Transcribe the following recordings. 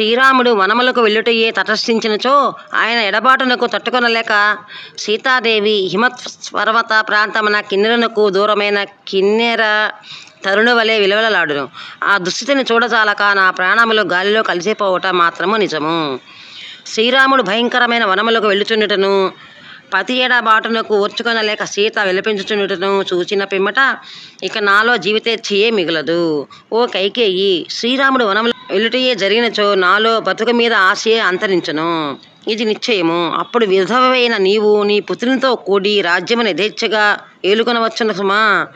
శ్రీరాముడు వనములకు వెళ్ళుటయే తటస్థించినచో ఆయన ఎడబాటునకు తట్టుకొనలేక సీతాదేవి హిమత్ పర్వత ప్రాంతమున కిన్నెరనకు దూరమైన కిన్నెర తరుణ వలె విలువలలాడును. ఆ దుస్థితిని చూడజాలక నా ప్రాణములు గాలిలో కలిసిపోవటం మాత్రము నిజము. శ్రీరాముడు భయంకరమైన వనములకు వెళ్ళుచుండుటను పతి ఎడబాటునకు ఓర్చుకొనలేక సీత విలపించుచుండుటను చూచిన పిమ్మట ఇక నాలో జీవితేచ్ఛయే మిగలదు. ఓ కైకేయి శ్రీరాముడు వనంలో వెలుటయే జరిగినచో నాలో బతుకు మీద ఆశయే అంతరించను. ఇది నిశ్చయము. అప్పుడు విధవైన నీవు నీ పుత్రునితో కూడి రాజ్యమును యథేచ్ఛగా ఏలుకొనవచ్చును సుమా.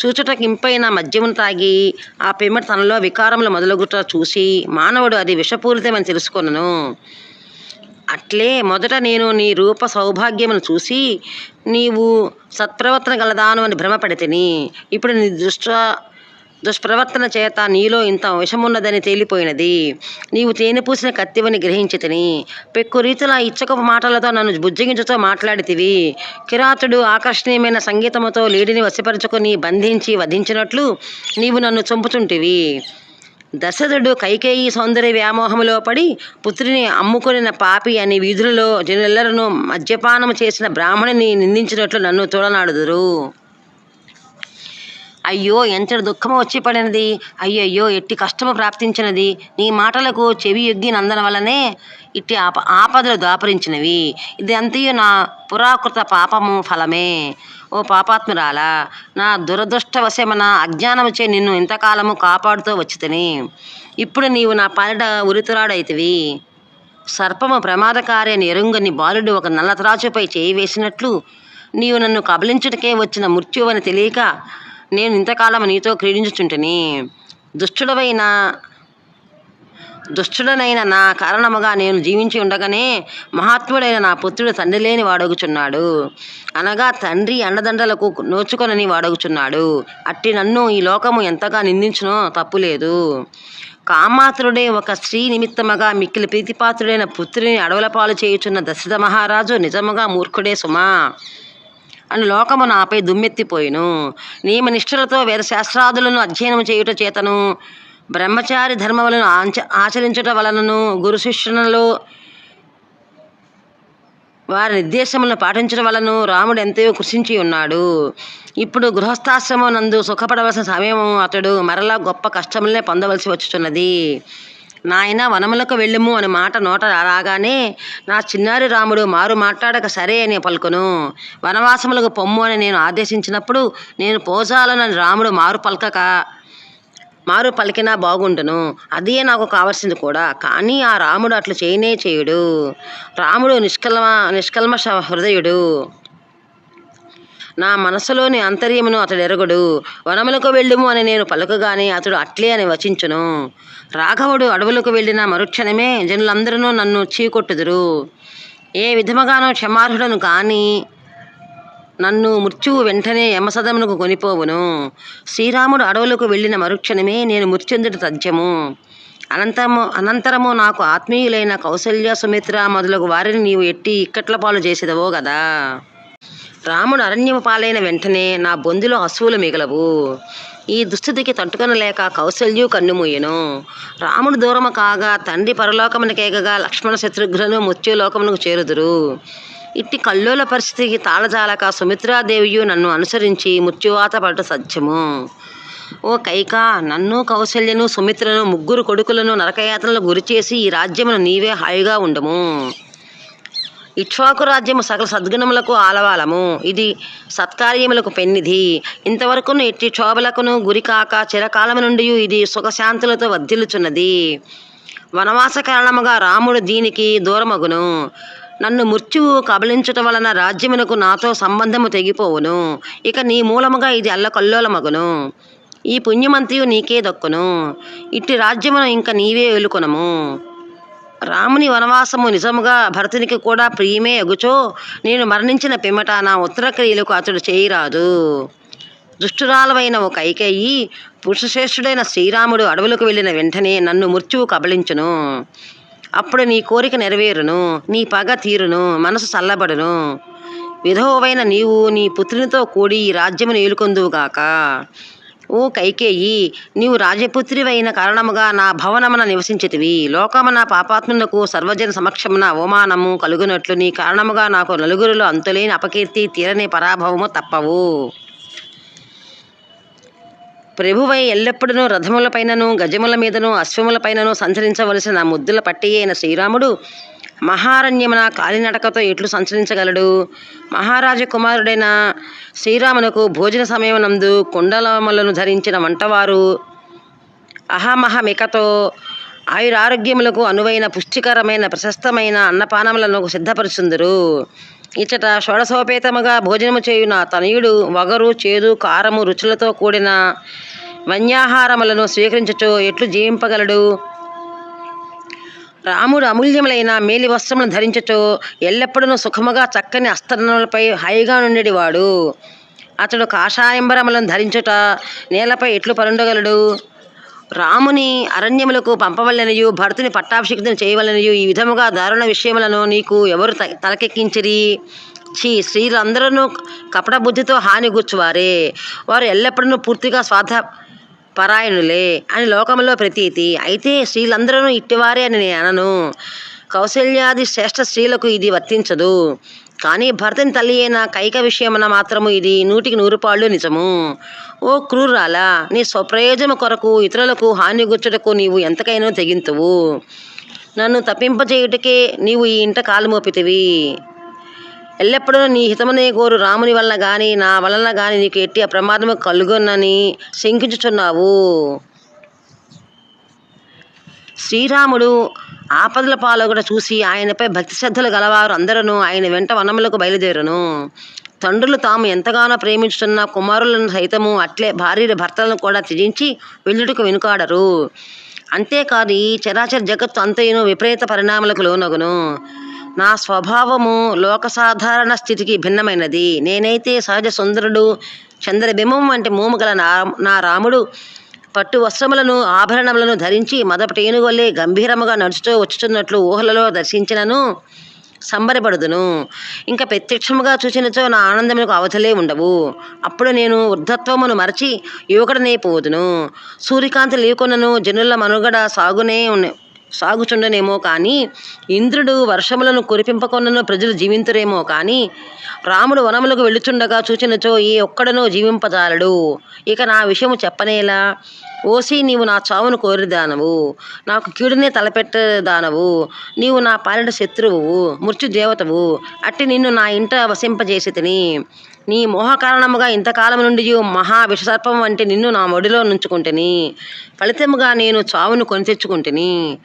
చూచుటకింపైన మద్యమును తాగి ఆ పిమ్మట తనలో వికారములు మొదలుగుట చూసి మానవుడు అది విషపూరితమని తెలుసుకొనను. అట్లే మొదట నేను నీ రూప సౌభాగ్యమును చూసి నీవు సత్ప్రవర్తన గలదాను అని భ్రమపడితిని. ఇప్పుడు నీ దుష్ట దుష్ప్రవర్తన చేత నీలో ఇంత విషమున్నదని తేలిపోయినది. నీవు తేనె పూసిన కత్తివని గ్రహించి తిని పెక్కు రీతిలా ఇచ్చకపు మాటలతో నన్ను బుజ్జగించుతో మాట్లాడితివి. కిరాతుడు ఆకర్షణీయమైన సంగీతముతో లేడిని వశపరుచుకొని బంధించి వధించినట్లు నీవు నన్ను చంపుతుంటివి. దశరథుడు కైకేయి సౌందర్య వ్యామోహములో పడి పుత్రిని అమ్ముకొనిన పాపి అని వీధులలో జనులెల్లరను మద్యపానము చేసిన బ్రాహ్మణిని నిందించినట్లు నన్ను తోడనాడుదురు. అయ్యో ఎంతటి దుఃఖము వచ్చి పడినది. అయ్యయ్యో ఎట్టి కష్టము ప్రాప్తించినది. నీ మాటలకు చెవి ఎగ్గి నందన వలనే ఇట్టి ఆప ఆపదలు దాపరించినవి ఇది అంతయు నా పురాకృత పాపము ఫలమే. ఓ పాపాత్మురాలా నా దురదృష్టవశమన అజ్ఞానముచే నిన్ను ఇంతకాలము కాపాడుతూ వచ్చితిని. ఇప్పుడు నీవు నా పాలిట ఉరితురాడైతివి. సర్పము ప్రమాదకారి అని ఎరుంగని బాలుడు ఒక నల్లత్రాచుపై చేయి వేసినట్లు నీవు నన్ను కబలించుటకే వచ్చిన మృత్యువని తెలియక నేను ఇంతకాలం నీతో క్రీడించుచుంటిని. దుష్టుడవైన దుష్టుడనైన నా కారణముగా నేను జీవించి ఉండగానే మహాత్ముడైన నా పుత్రుడు తండ్రి లేని వాడగుచున్నాడు. అనగా తండ్రి అండదండలకు నోచుకొనని వాడగుచున్నాడు. అట్టి నన్ను ఈ లోకము ఎంతగా నిందించునో తప్పులేదు. కామాత్రుడే ఒక స్త్రీ నిమిత్తముగా మిక్కిలి ప్రీతిపాత్రుడైన పుత్రుని అడవుల పాలు చేయుచున్న దశరథ మహారాజు నిజముగా మూర్ఖుడే సుమా. అని లోకము నాపై దుమ్మెత్తిపోయిను. నియమ నిష్ఠులతో వేద శాస్త్రాదులను అధ్యయనం చేయుట చేతను బ్రహ్మచారి ధర్మములను ఆచ ఆచరించుట వలనను గురు శిష్యులలో వారి నిర్దేశములను పాటించడం వలన రాముడు ఎంతయో కృషించి ఉన్నాడు. ఇప్పుడు గృహస్థాశ్రమం నందు సుఖపడవలసిన సమయం అతడు మరలా గొప్ప కష్టములనే పొందవలసి వచ్చుచున్నది. నాయన వనములకు వెళ్ళుము అని మాట నోట రాగానే నా చిన్నారి రాముడు మారు మాట్లాడక సరే అని పలుకును. వనవాసములకు పొమ్ము అని నేను ఆదేశించినప్పుడు నేను పోజాలనని రాముడు మారు పలకక మారు పలికినా బాగుండును. అదే నాకు కావాల్సింది కూడా. కానీ ఆ రాముడు అట్లు చేయనే చేయుడు. రాముడు నిష్కల్మ నిష్కల్మష హృదయుడు. నా మనసులోని అంతర్యమును అతడు ఎరగడు. వనములకు వెళ్ళుము అని నేను పలుకగానే అతడు అట్లే అని వచించును. రాఘవుడు అడవులకు వెళ్ళిన మరుక్షణమే జనులందరూ నన్ను చీకొట్టుదురు. ఏ విధముగానో క్షమార్హుడను కానీ నన్ను మృత్యువు వెంటనే యమసదమునకు కొనిపోవును. శ్రీరాముడు అడవులకు వెళ్ళిన మరుక్షణమే నేను మృత్యుందుడి తథ్యము. అనంతము అనంతరము నాకు ఆత్మీయులైన కౌసల్య సుమిత్ర మొదలగు వారిని నీవు ఎట్టి ఇక్కట్ల పాలు చేసేదవో కదా రాముడు అరణ్యము పాలైన వెంటనే నా బొందిలో అశువులు మిగలవు. ఈ దుస్థితికి తట్టుకొనలేక కౌశల్యు కన్నుమూయను. రాముడు దూరము కాగా తండ్రి పరలోకమునకేగగా లక్ష్మణ శత్రుఘ్నులు మృత్యులోకమునకు చేరుదురు. ఇట్టి కల్లోల పరిస్థితికి తాళజాలక సుమిత్రాదేవియు నన్ను అనుసరించి మృత్యువాత పడ్డ సత్యము ఓ కైక నన్ను కౌశల్యను సుమిత్రను ముగ్గురు కొడుకులను నరకయాతనలకు గురిచేసి ఈ రాజ్యమును నీవే హాయిగా ఉండము. ఇక్ష్వాకు రాజ్యము సకల సద్గుణములకు ఆలవాలము. ఇది సత్కార్యములకు పెన్నిధి. ఇంతవరకు ఎట్టి క్షోభలకును గురికాక చిరకాలము నుండి ఇది సుఖశాంతులతో వర్ధిల్లుచున్నది. వనవాస కారణముగా రాముడు దీనికి దూరమగును. నన్ను మృత్యువు కబలించుట వలన రాజ్యమునకు నాతో సంబంధము తెగిపోవును. ఇక నీ మూలముగా ఇది అల్లకల్లోలమగును. ఈ పుణ్యమంతియు నీకే దక్కును. ఇట్టి రాజ్యమును ఇంక నీవే వెలుకొనము రాముని వనవాసము నిజముగా భరతునికి కూడా ప్రియమే ఎగుచో నేను మరణించిన పిమ్మట నా ఉత్తరక్రియలకు అతడు చేయరాదు. దుష్టురాలవైన ఒక ఐకేయి పురుషశ్రేష్ఠుడైన శ్రీరాముడు అడవులకు వెళ్ళిన వెంటనే నన్ను మృత్యువు కబలించును అప్పుడు నీ కోరిక నెరవేరును నీ పగ తీరును మనసు చల్లబడును. విధవమైన నీవు నీ పుత్రునితో కూడి ఈ రాజ్యమును ఏలుకొందువుగాక ఓ కైకేయి నీవు రాజపుత్రివైన కారణముగా నా భవనమున నివసించితివి. లోకమున పాపాత్మునకు సర్వజన సమక్షమున అవమానము కలుగునట్లు నీ కారణముగా నాకు నలుగురిలో అంతులేని అపకీర్తి తీరని పరాభవము తప్పవు. ప్రభువై ఎల్లప్పుడూ రథములపైనను గజముల మీదను అశ్వములపైనను సంచరించవలసిన ముద్దుల పట్టి అయిన శ్రీరాముడు మహారణ్యమున కాలినడకతో ఎట్లు సంచరించగలడు. మహారాజ కుమారుడైన శ్రీరామునకు భోజన సమయమునందు కుండలమలను ధరించిన వంటవారు అహమహమికతో ఆయురారోగ్యములకు అనువైన పుష్టికరమైన ప్రశస్తమైన అన్నపానములను సిద్ధపరుచుందరు. ఇచ్చట షోడశోపేతముగా భోజనము చేయు నా తనయుడు వగరు చేదు కారము రుచులతో కూడిన వన్యాహారములను స్వీకరించచో ఎట్లు జీవింపగలడు? రాముడు అమూల్యములైన మేలి వస్త్రములను ధరించచో ఎల్లప్పుడూ సుఖముగా చక్కని అస్తరణములపై హాయిగా నుండేవాడు అతడు కాషాయంబరములను ధరించుట నేలపై ఎట్లు పరుండగలడు? రాముని అరణ్యములకు పంపవలనయు భరతుని పట్టాభిషిక్తుని చేయవలనయు ఈ విధముగా దారుణ విషయములను నీకు ఎవరు త- తలకెక్కించిరి? ఛీ స్త్రీలందరూ కపట బుద్ధితో హాని వారు ఎల్లప్పుడూ పూర్తిగా స్వార్థ పరాయణులే అని లోకంలో ప్రతీతి. అయితే స్త్రీలందరూ ఇట్టివారే అని నేను అనను. కౌశల్యాది శ్రేష్ఠ స్త్రీలకు ఇది వర్తించదు. కానీ భర్తని తల్లి అయిన కైక విషయమున మాత్రము ఇది నూటికి నూరు పాళ్ళు నిజము. ఓ క్రూరాలా నీ స్వప్రయోజన కొరకు ఇతరులకు హాని గుచ్చుటకు నీవు ఎంతకైనా తెగింతువు. నన్ను తప్పింపజేయుటకే నీవు ఈ ఇంట కాలు మోపితివి. ఎల్లప్పుడూ నీ హితమనే కోరు రాముని వలన కానీ నా వలన కానీ నీకు ఎట్టి ప్రమాదము కలుగునని శంకించుచున్నావు. శ్రీరాముడు ఆపదల పాలొకట చూసి ఆయనపై భక్తి శ్రద్ధలు గలవారు అందరూ ఆయన వెంట వనములకు బయలుదేరును. తండ్రులు తాము ఎంతగానో ప్రేమించుతున్న కుమారులను సైతము అట్లే భార్య భర్తలను కూడా త్యజించి వెళ్ళుటకు వెనుకాడరు. అంతేకాదు ఈ చరాచర జగత్తు అంతయును విపరీత పరిణామాలకు లోనగును. నా స్వభావము లోక సాధారణ స్థితికి భిన్నమైనది. నేనైతే సహజ సుందరుడు చంద్రబింబం వంటి మూముగల నా నా రాముడు పట్టు వస్త్రములను ఆభరణములను ధరించి మొదటి ఏనుగొల్లే గంభీరముగా నడుచుతూ వచ్చుతున్నట్లు ఊహలలో దర్శించినను సంబరపడుదును. ఇంకా ప్రత్యక్షముగా చూచినచో నా ఆనందములకు అవతలే ఉండవు. అప్పుడు నేను వృద్ధత్వమును మరచి యువకుడనే పోదును. సూర్యకాంతి లేకొనను జనుల మనుగడ సాగునే ఉన్న సాగుచుండనేమో కానీ ఇంద్రుడు వర్షములను కురిపింపకొనను ప్రజలు జీవింతురేమో కానీ రాముడు వనములకు వెళ్ళుచుండగా చూచినచో ఏ ఒక్కడనో జీవింపజాలడు. ఇక నా విషయము చెప్పనేలా? ఓసి నీవు నా చావును కోరిదానవు. నాకు కీడునే తలపెట్టదానవు. నీవు నా పాలిట శత్రువు మృత్యు దేవతవు అట్టి నిన్ను నా ఇంట వసింపజేసి తిని నీ మోహ కారణముగా ఇంతకాలం నుండి మహా విషసర్పం వంటి నిన్ను నా మొడిలో నుంచుకుంటుని. ఫలితముగా నేను చావును కొని తెచ్చుకుంటుని.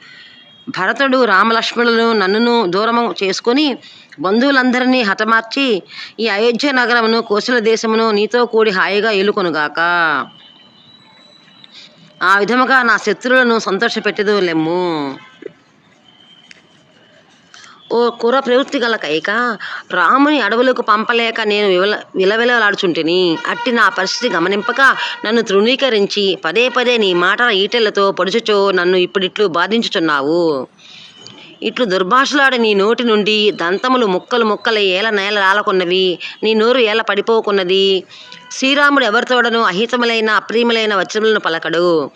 భరతుడు రామలక్ష్మణులను నన్నును దూరము చేసుకొని బంధువులందరినీ హతమార్చి ఈ అయోధ్య నగరమును కోసల దేశమును నీతో కూడి హాయిగా ఏలుకొనుగాక. ఆ విధముగా నా శత్రువులను సంతోషపెట్టదు లెమ్ము ఓ కుర ప్రవృత్తి గల కైక రాముని అడవులకు పంపలేక నేను వివల విలవిలలాడుచుంటిని. అట్టి నా పరిస్థితి గమనింపక నన్ను తృణీకరించి పదే పదే నీ మాటల ఈటెలతో పొడుచుచో నన్ను ఇప్పుడిట్లు బాధించుచున్నావు. ఇట్లు దుర్భాషలాడి నీ నోటి నుండి దంతములు ముక్కలు ముక్కలై ఏల నేల రాలకున్నవి నీ నోరు ఏల పడిపోకున్నది. శ్రీరాముడు ఎవరితోడను అహితములైన అప్రియములైన వచనములను పలకడు.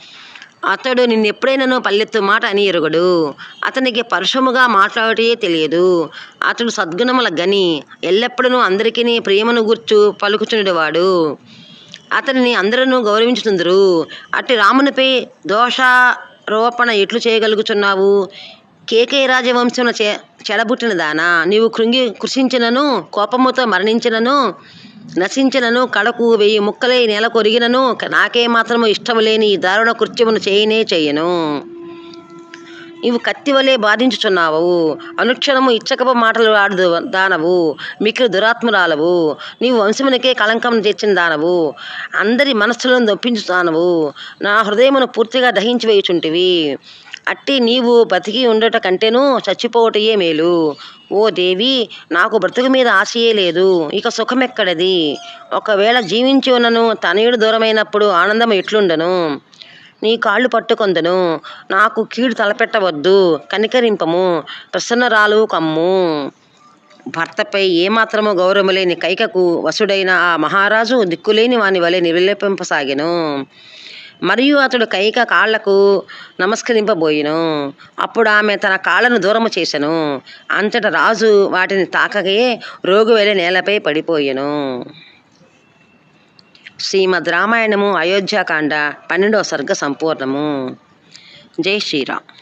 అతడు నిన్నెప్పుడైనాను పల్లెత్తు మాట అని ఎరుగడు అతనికి పరుషముగా మాట్లాడటే తెలియదు. అతడు సద్గుణముల గని ఎల్లప్పుడూ అందరికీ ప్రేమను గుర్చు పలుకుచుండేవాడు. అతనిని అందరూ గౌరవించుతుందరు అట్టి రామునిపై దోషారోపణ ఎట్లు చేయగలుగుచున్నావు? కేకే రాజవంశమున చె చెడబుట్టిన దానా? నీవు కృంగి కృషించినను కోపముతో మరణించినను? నశించినను కడకు వెయ్యి ముక్కలై నెల కొరిగినను నాకే మాత్రము ఇష్టము లేని ఈ దారుణ కృత్యమును చేయనే చేయను. నీవు కత్తి వలె బాధించుచున్నావు అనుక్షణము ఇచ్చకపు మాటలు ఆడు దానవు మిక్కిలి దురాత్మురాలవు నీవు వంశమునికే కళంకం తెచ్చిన దానవు అందరి మనస్సులను నొప్పించు దానవు నా హృదయమును పూర్తిగా దహించి వేయుచుంటివి అట్టి నీవు బతికి ఉండట కంటేను చచ్చిపోవటయే మేలు. ఓ దేవి నాకు బ్రతుకు మీద ఆశయే లేదు. ఇక సుఖమెక్కడది. ఒకవేళ జీవించి ఉన్నను తనయుడు దూరమైనప్పుడు ఆనందం ఎట్లుండను? నీ కాళ్ళు పట్టుకొందను. నాకు కీడు తలపెట్టవద్దు. కనికరింపము. ప్రసన్నరాలు కమ్ము. భర్తపై ఏమాత్రము గౌరవము లేని కైకకు వసుడైన ఆ మహారాజు దిక్కులేని వాని వలె నిర్లేపింపసాగెను మరియు అతడు కైక కాళ్ళకు నమస్కరింపబోయెను. అప్పుడు ఆమె తన కాళ్ళను దూరము చేసెను. అంతట రాజు వాటిని తాకగే రోగు వెళ్ళి నేలపై పడిపోయెను. శ్రీమద్ రామాయణము అయోధ్యాకాండ పన్నెండవ సర్గ సంపూర్ణము. జై శ్రీరామ్.